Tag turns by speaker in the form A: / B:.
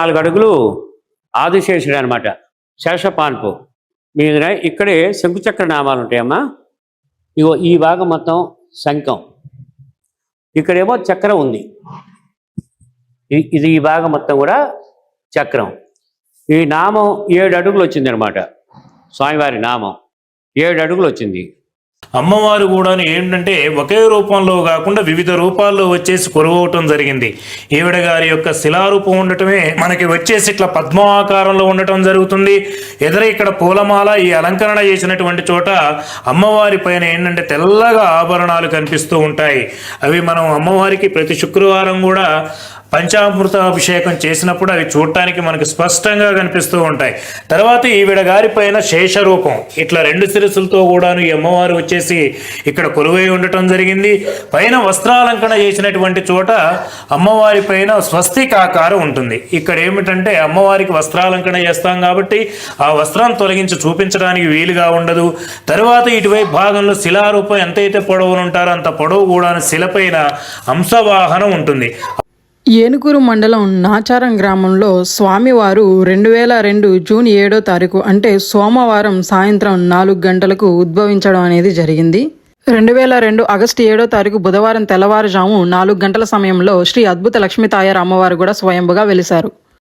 A: నాలుగు అడుగులు ఆదిశేషుడు అనమాట శేషపాన్పు. మీద ఇక్కడే శంకుచక్ర నామాలు ఉంటాయమ్మా. ఇగో ఈ భాగం మొత్తం శంఖం. ఇక్కడేమో చక్రం ఉంది. ఇది ఈ భాగం మొత్తం కూడా చక్రం. ఈ నామం ఏడు అడుగులు వచ్చింది అనమాట స్వామివారి నామం ఏడు అడుగులు వచ్చింది.
B: అమ్మవారు కూడా ఏంటంటే ఒకే రూపంలో కాకుండా వివిధ రూపాల్లో వచ్చేసి కొలువవటం జరిగింది. ఈవిడ గారి యొక్క శిలారూపం ఉండటమే మనకి వచ్చేసి ఇట్లా పద్మాకారంలో ఉండటం జరుగుతుంది. ఎదుర ఇక్కడ పూలమాల ఈ అలంకరణ చేసినటువంటి చోట అమ్మవారి పైన ఏంటంటే తెల్లగా ఆభరణాలు కనిపిస్తూ ఉంటాయి. అవి మనం అమ్మవారికి ప్రతి శుక్రవారం కూడా పంచామృత అభిషేకం చేసినప్పుడు అవి చూడటానికి మనకు స్పష్టంగా కనిపిస్తూ ఉంటాయి. తర్వాత ఈవిడ గారి పైన శేషరూపం. ఇట్లా రెండు శిరస్సులతో కూడాను ఈ అమ్మవారు వచ్చేసి ఇక్కడ కొలువై ఉండటం జరిగింది. పైన వస్త్రాలంకరణ చేసినటువంటి చోట అమ్మవారి పైన స్వస్తికాకారం ఉంటుంది. ఇక్కడ ఏమిటంటే అమ్మవారికి వస్త్రాలంకరణ చేస్తాం కాబట్టి ఆ వస్త్రం తొలగించి చూపించడానికి వీలుగా ఉండదు. తర్వాత ఇటువైపు భాగంలో శిలారూపం ఎంతైతే పొడవులు ఉంటారో అంత పొడవు కూడా శిలపైన అంశవాహనం ఉంటుంది.
C: ఏనుగురు మండలం నాచారం గ్రామంలో స్వామివారు రెండు వేల రెండు జూన్ ఏడో తారీఖు అంటే సోమవారం సాయంత్రం నాలుగు గంటలకు ఉద్భవించడం అనేది జరిగింది. రెండు వేల రెండు ఆగస్టు ఏడో తారీఖు బుధవారం తెల్లవారుజాము నాలుగు గంటల సమయంలో శ్రీ అద్భుత లక్ష్మీతాయారు అమ్మవారు కూడా స్వయంభుగా వెలిశారు.